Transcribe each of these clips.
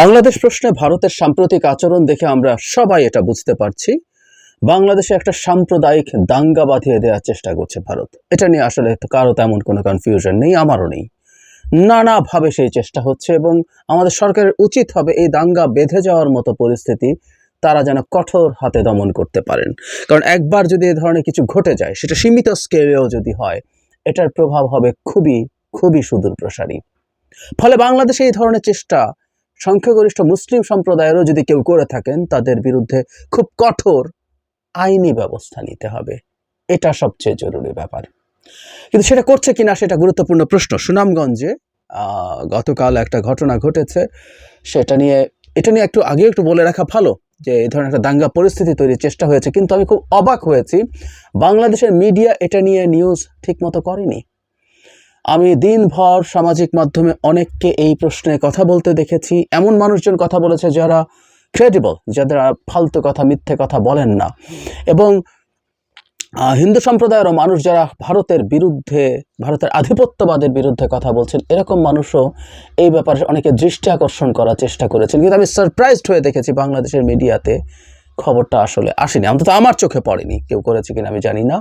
বাংলাদেশ প্রশ্নে ভারতের সাম্প্রতিক আচরণ দেখে আমরা সবাই এটা বুঝতে পারছি। বাংলাদেশে একটা সাম্প্রদায়িক দাঙ্গা বাঁধিয়ে দেওয়ার চেষ্টা করছে ভারত। এটা নিয়ে আসলে কারও তেমন কোনো কনফিউশন নেই, আমারও নেই। নানাভাবে সেই চেষ্টা হচ্ছে এবং আমাদের সরকারের উচিত হবে এই দাঙ্গা বেঁধে যাওয়ার মতো পরিস্থিতি তারা যেন কঠোর হাতে দমন করতে পারেন। কারণ একবার যদি এ ধরনের কিছু ঘটে যায়, সেটা সীমিত স্কেলেও যদি হয়, এটার প্রভাব হবে খুবই খুবই সুদূর প্রসারী ফলে বাংলাদেশে এই ধরনের চেষ্টা সংখ্যাগরিষ্ঠ মুসলিম সম্প্রদায়েরও যদি কেউ করে থাকেন, তাদের বিরুদ্ধে খুব কঠোর আইনি ব্যবস্থা নিতে হবে। এটা সবচেয়ে জরুরি ব্যাপার। কিন্তু সেটা করছে কিনা সেটা গুরুত্বপূর্ণ প্রশ্ন। সুনামগঞ্জে গতকাল একটা ঘটনা ঘটেছে। সেটা নিয়ে, এটা নিয়ে একটু আগে একটু বলে রাখা ভালো যে এই ধরনের একটা দাঙ্গা পরিস্থিতি তৈরির চেষ্টা হয়েছে। কিন্তু আমি খুব অবাক হয়েছি। বাংলাদেশের মিডিয়া এটা নিয়ে নিউজ ঠিকমতো করেনি। আমি দিনভর সামাজিক মাধ্যমে অনেককে এই প্রশ্নে কথা বলতে দেখেছি। এমন মানুষজন কথা বলেছে যারা ক্রেডিবল যাদের ফালতু কথা, মিথ্যে কথা বলেন না। এবং হিন্দু সম্প্রদায়েরও মানুষ যারা ভারতের বিরুদ্ধে, ভারতের আধিপত্যবাদের বিরুদ্ধে কথা বলছেন, এরকম মানুষও এই ব্যাপারে অনেকে দৃষ্টি আকর্ষণ করার চেষ্টা করেছেন। কিন্তু আমি সারপ্রাইজড হয়ে দেখেছি বাংলাদেশের মিডিয়াতে খবরটা আসলে আসেনি। অন্তত আমার চোখে পড়েনি। কেউ করেছে কিনা আমি জানি না।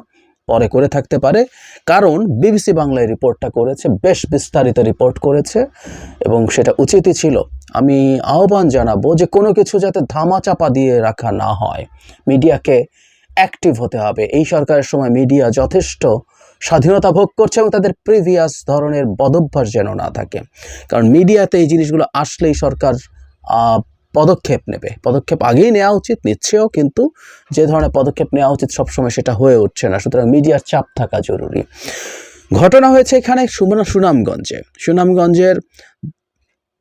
পরে করে থাকতে পারে। কারণ বিবিসি বাংলায় রিপোর্টটা করেছে, বেশ বিস্তারিত রিপোর্ট করেছে এবং সেটা উচিতই ছিল। আমি আহ্বান জানাব যে কোনো কিছু যাতে ধামাচাপা দিয়ে রাখা না হয়। মিডিয়াকে অ্যাক্টিভ হতে হবে। এই সরকারের সময় মিডিয়া যথেষ্ট স্বাধীনতা ভোগ করছে এবং তাদের প্রিভিয়াস ধরনের বদভ্যাস যেন না থাকে। কারণ মিডিয়াতে এই জিনিসগুলো আসলেই সরকার পদক্ষেপ নেবে। পদক্ষেপ আগেই নেওয়া উচিত, নিচ্ছেও, কিন্তু যে ধরনের পদক্ষেপ নেওয়া উচিত সবসময় সেটা হয়ে উঠছে না। সুতরাং মিডিয়ার চাপ থাকা জরুরি। ঘটনা হয়েছে এখানে সুনামগঞ্জে। সুনামগঞ্জের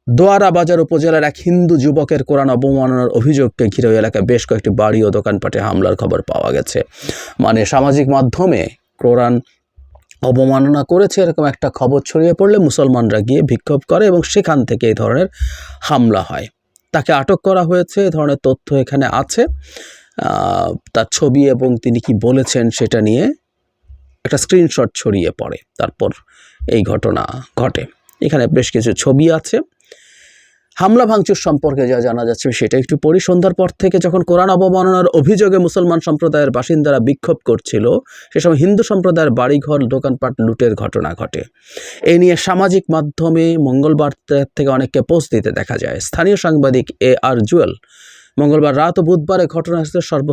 দোয়ারা বাজার উপজেলার এক হিন্দু যুবকের কোরআন অবমাননার অভিযোগকে ঘিরে ওই এলাকায় বেশ কয়েকটি বাড়ি ও দোকানপাটে হামলার খবর পাওয়া গেছে। মানে সামাজিক মাধ্যমে কোরআন অবমাননা করেছে এরকম একটা খবর ছড়িয়ে পড়লে মুসলমানরা গিয়ে বিক্ষোভ করে এবং সেখান থেকে এই ধরনের হামলা হয়। তাকে আটক করা হয়েছে, এ ধরনের তথ্য এখানে আছে। তার ছবি এবং তিনি কি বলেছেন সেটা নিয়ে একটা স্ক্রিনশট ছড়িয়ে পড়ে। তারপর এই ঘটনা ঘটে। এখানে বেশ কিছু ছবি আছে। হামলা ভাঙচুর সম্পর্কে যা জানা যাচ্ছে সেটা একটু পরিসন্ধ্যার পর থেকে যখন কোরআন অবমাননার অভিযোগে মুসলমান সম্প্রদায়ের বাসিন্দারা বিক্ষোভ করছিল, সে সময় হিন্দু সম্প্রদায়ের বাড়িঘর, দোকানপাট লুটের ঘটনা ঘটে। এই নিয়ে সামাজিক মাধ্যমে মঙ্গলবার থেকে অনেককে পোস্ট দিতে দেখা যায়। স্থানীয় সাংবাদিক এ আর জুয়েল মঙ্গলবার রাত ও বুধবারে ঘটনাস্থলে সর্ব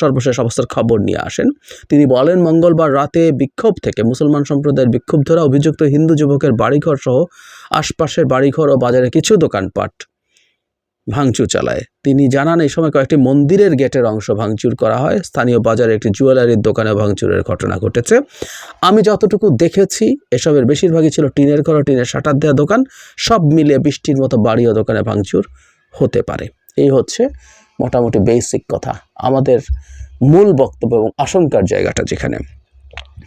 সর্বশেষ অবস্থার খবর নিয়ে আসেন। তিনি বলেন, মঙ্গলবার রাতে বিক্ষোভ থেকে মুসলমান সম্প্রদায়ের বিক্ষুব্ধরা অভিযুক্ত হিন্দু যুবকের বাড়িঘর সহ আশপাশের বাড়িঘর ও বাজারে কিছু দোকানপাট ভাঙচুর চালায়। তিনি জানান, এই সময় কয়েকটি মন্দিরের গেটের অংশ ভাঙচুর করা হয়। স্থানীয় বাজারে একটি জুয়েলারির দোকানে ভাঙচুরের ঘটনা ঘটেছে। আমি যতটুকু দেখেছি, এসবের বেশিরভাগই ছিল টিনের ঘর টিনের শাটার দেওয়া দোকান। সব মিলিয়ে বৃষ্টির মতো বাড়ি ও দোকানে ভাঙচুর হতে পারে। এই হচ্ছে মোটামুটি বেসিক কথা। আমাদের মূল বক্তব্য এবং আশঙ্কার জায়গাটা যেখানে।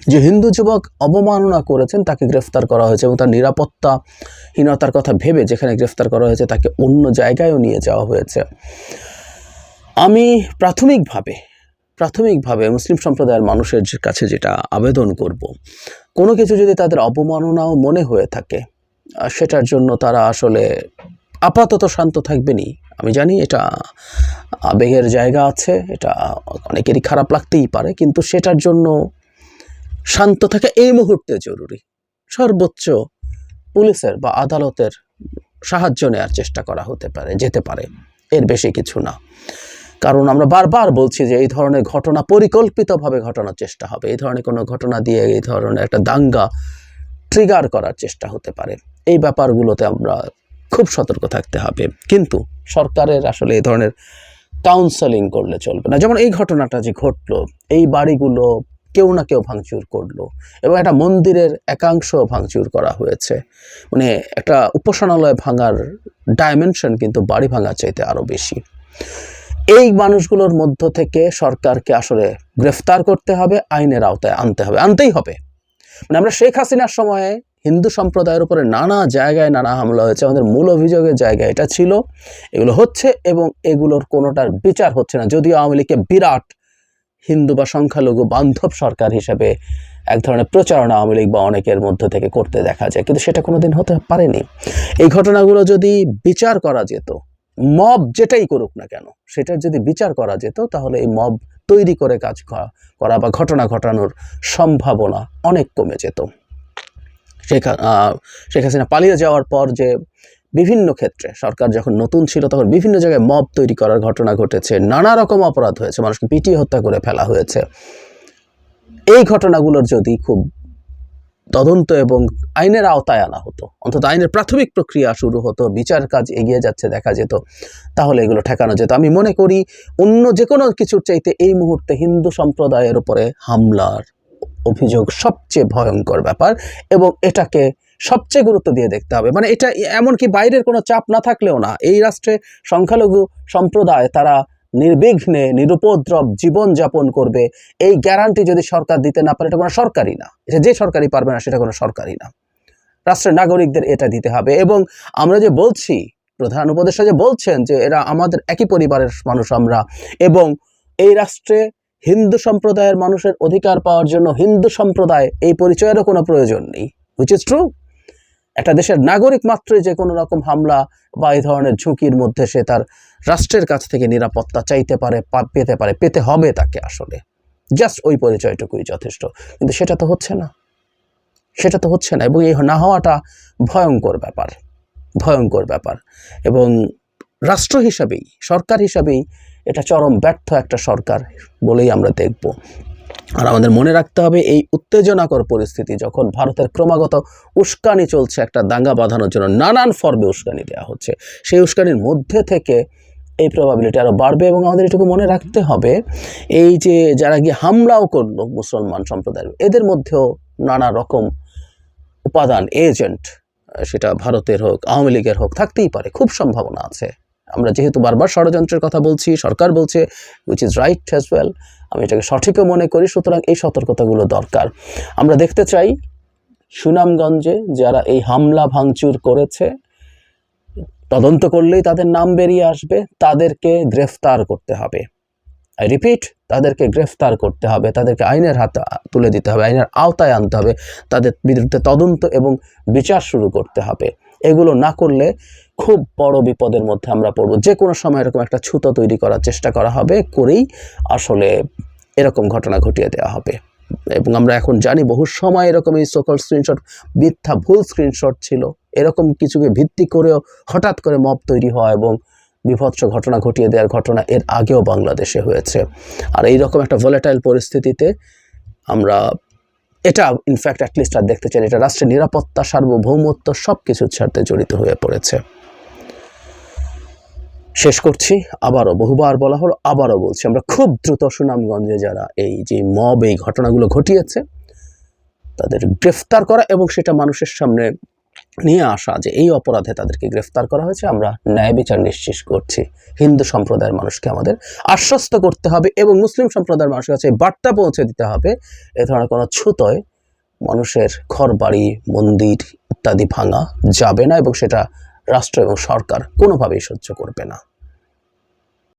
যে হিন্দু যুবক অবমাননা করেছেন, তাকে গ্রেফতার করা হয়েছে এবং তার নিরাপত্তাহীনতার কথা ভেবে যেখানে গ্রেফতার করা হয়েছে, তাকে অন্য জায়গায়ও নিয়ে যাওয়া হয়েছে। আমি প্রাথমিকভাবে প্রাথমিকভাবে মুসলিম সম্প্রদায়ের মানুষের কাছে যেটা আবেদন করব, কোনো কিছু যদি তাদের অবমাননাও মনে হয়ে থাকে সেটার জন্য তারা আসলে আপাতত শান্ত থাকবেনই। আমি জানি এটা আবেগের জায়গা আছে, এটা অনেকেরই খারাপ লাগতেই পারে, কিন্তু সেটার জন্য শান্ত থাকা এই মুহূর্তে জরুরি। সর্বোচ্চ পুলিশের বা আদালতের সাহায্য নেওয়ার চেষ্টা করা হতে পারে, যেতে পারে। এর বেশি কিছু না। কারণ আমরা বারবার বলছি যে এই ধরনের ঘটনা পরিকল্পিতভাবে ঘটানোর চেষ্টা হবে। এই ধরনের কোনো ঘটনা দিয়ে এই ধরনের একটা দাঙ্গা ট্রিগার করার চেষ্টা হতে পারে। এই ব্যাপারগুলোতে আমরা খুব সতর্ক থাকতে হবে। কিন্তু সরকারের আসলে এই ধরনের কাউন্সেলিং করলে চলবে না। যেমন এই ঘটনাটা যে ঘটলো, এই বাড়িগুলো কেউ না কেউ ভাঙচুর করল এবং একটা মন্দিরের একাংশ ভাঙচুর করা হয়েছে। মানে একটা উপাসনালয় ভাঙার ডাইমেনশন কিন্তু বাড়ি ভাঙার চাইতে আরও বেশি। এই মানুষগুলোর মধ্য থেকে সরকারকে আসলে গ্রেফতার করতে হবে, আইনের আওতায় আনতে হবে। আনতেই হবে। মানে আমরা শেখ হাসিনার সময়ে হিন্দু সম্প্রদায়ের উপরে নানা জায়গায় নানা হামলা হয়েছে। আমাদের মূল অভিযোগের জায়গা এটা ছিল। এগুলো হচ্ছে এবং এগুলোর কোনোটার বিচার হচ্ছে না। যদিও আওয়ামী লীগকে বিরাট হিন্দু বা সংখ্যালঘু বান্ধব সরকার হিসেবে এক ধরনের প্রচারণা আওয়ামী লীগ বা অনেকের মধ্যে থেকে করতে দেখা যায়। কিন্তু সেটা কোনোদিন হতে পারেনি। এই ঘটনাগুলো যদি বিচার করা যেত, মব যেটাই করুক না কেন, সেটার যদি বিচার করা যেত, তাহলে এই মব তৈরি করে কাজ করা বা ঘটনা ঘটানোর সম্ভাবনা অনেক কমে যেত। শেখ শেখ হাসিনা পালিয়ে যাওয়ার পর যে বিভিন্ন ক্ষেত্রে সরকার যখন নতুন ছিল তখন বিভিন্ন জায়গায় মব তৈরি করার ঘটনা ঘটেছে, নানা রকম অপরাধ হয়েছে, মানুষকে পিটিয়ে হত্যা করে ফেলা হয়েছে। এই ঘটনাগুলোর যদি খুব তদন্ত এবং আইনের আওতায় আনা হতো, অন্তত আইনের প্রাথমিক প্রক্রিয়া শুরু হতো, বিচার কাজ এগিয়ে যাচ্ছে, দেখা যেত, তাহলে এগুলো ঠেকানো যেত। আমি মনে করি অন্য যে কোনো কিছুর চাইতে এই মুহূর্তে হিন্দু সম্প্রদায়ের উপরে হামলার অভিযোগ সবচেয়ে ভয়ঙ্কর ব্যাপার এবং এটাকে সবচেয়ে গুরুত্ব দিয়ে দেখতে হবে। মানে এটা এমনকি বাইরের কোনো চাপ না থাকলেও না, এই রাষ্ট্রে সংখ্যালঘু সম্প্রদায় তারা নির্বিঘ্নে, নিরুপদ্রব জীবনযাপন করবে। এই গ্যারান্টি যদি সরকার দিতে না পারে, এটা কোনো সরকারি না। এটা যে সরকারি পারবে না, সেটা কোনো সরকারি না। রাষ্ট্রের নাগরিকদের এটা দিতে হবে এবং আমরা যে বলছি, প্রধান উপদেষ্টা যে বলছেন যে এরা আমাদের একই পরিবারের মানুষ আমরা এবং এই রাষ্ট্রে হিন্দু সম্প্রদায়ের মানুষের অধিকার পাওয়ার জন্য হিন্দু সম্প্রদায় এই পরিচয়েরও কোনো প্রয়োজন নেই হুইচ ইজ ট্রু একটা দেশের নাগরিক মাত্রই যে কোনো রকম হামলা বা এই ধরনের ঝুঁকির মধ্যে সে তার রাষ্ট্রের কাছ থেকে নিরাপত্তা চাইতে পারে পেতে পারে, পেতে হবে তাকে আসলে। জাস্ট ওই পরিচয়টুকুই যথেষ্ট। কিন্তু সেটা তো হচ্ছে না। সেটা তো হচ্ছে না এবং এই না হওয়াটা ভয়ঙ্কর ব্যাপার। ভয়ঙ্কর ব্যাপার। এবং রাষ্ট্র হিসাবেই, সরকার হিসাবেই এটা চরম ব্যর্থ একটা সরকার বলেই আমরা দেখব। আর আমাদের মনে রাখতে হবে, এই উত্তেজনাকর পরিস্থিতি যখন ভারতের ক্রমাগত উস্কানি চলছে, একটা দাঙ্গা বাঁধানোর জন্য নানান ফর্মে উস্কানি দেওয়া হচ্ছে। সেই উস্কানির মধ্যে থেকে এই প্রবাবিলিটি আরও বাড়বে এবং আমাদের এটুকু মনে রাখতে হবে, এই যে যারা গিয়ে হামলাও করল মুসলমান সম্প্রদায়ের, এদের মধ্যেও নানা রকম উপাদান এজেন্ট সেটা ভারতের হোক, আওয়ামী লীগের হোক, থাকতেই পারে, খুব সম্ভাবনা আছে। আমরা যেহেতু বারবার ষড়যন্ত্রের কথা বলছি, সরকার বলছে which is right as well আমি এটাকে সঠিকও মনে করি, সুতরাং এই সতর্কতাগুলো দরকার। আমরা দেখতে চাই সুনামগঞ্জে যারা এই হামলা ভাঙচুর করেছে, তদন্ত করলেই তাদের নাম বেরিয়ে আসবে, তাদেরকে গ্রেফতার করতে হবে। আই রিপিট তাদেরকে গ্রেফতার করতে হবে, তাদেরকে আইনের হাতে তুলে দিতে হবে, আইনের আওতায় আনতে হবে, তাদের বিরুদ্ধে তদন্ত এবং বিচার শুরু করতে হবে। এগুলো না করলে খুব বড় বিপদের মধ্যে আমরা পড়ব। যে কোনো সময় এরকম একটা ছুতো তৈরি করার চেষ্টা করা হবে, করেই আসলে এরকম ঘটনা ঘটিয়ে দেওয়া হবে। এবং আমরা এখন জানি বহু সময় এরকম এই সকল স্ক্রিনশট মিথ্যা ভুল স্ক্রিনশট ছিল। এরকম কিছুকে ভিত্তি করেও হঠাৎ করে মব তৈরি হওয়া এবং বিভৎস ঘটনা ঘটিয়ে দেওয়ার ঘটনা এর আগেও বাংলাদেশে হয়েছে। আর এই রকম একটা ভোলেটাইল পরিস্থিতিতে আমরা এটা ইনফ্যাক্ট অ্যাটলিস্ট আর দেখতে চাই এটা রাষ্ট্রের নিরাপত্তা, সার্বভৌমত্ব সব কিছুর সাথে জড়িত হয়ে পড়েছে। শেষ করছি, আবারও বহুবার বলা হলো, আবারও বলছি, আমরা খুব দ্রুত সুনামগঞ্জে যারা এই যে মব এই ঘটনাগুলো ঘটিয়েছে, তাদের গ্রেফতার করা এবং সেটা মানুষের সামনে নিয়ে আসা যে এই অপরাধে তাদেরকে গ্রেফতার করা হয়েছে, আমরা ন্যায় বিচার নিশ্চিত করছি। হিন্দু সম্প্রদায়ের মানুষকে আমাদের আশ্বস্ত করতে হবে এবং মুসলিম সম্প্রদায়ের মানুষের কাছে বার্তা পৌঁছে দিতে হবে। এ ধরনের কোনো ছুতোয় মানুষের ঘর বাড়ি মন্দির ইত্যাদি ভাঙা যাবে না এবং সেটা রাষ্ট্র এবং সরকার কোনোভাবেই সহ্য করবে না।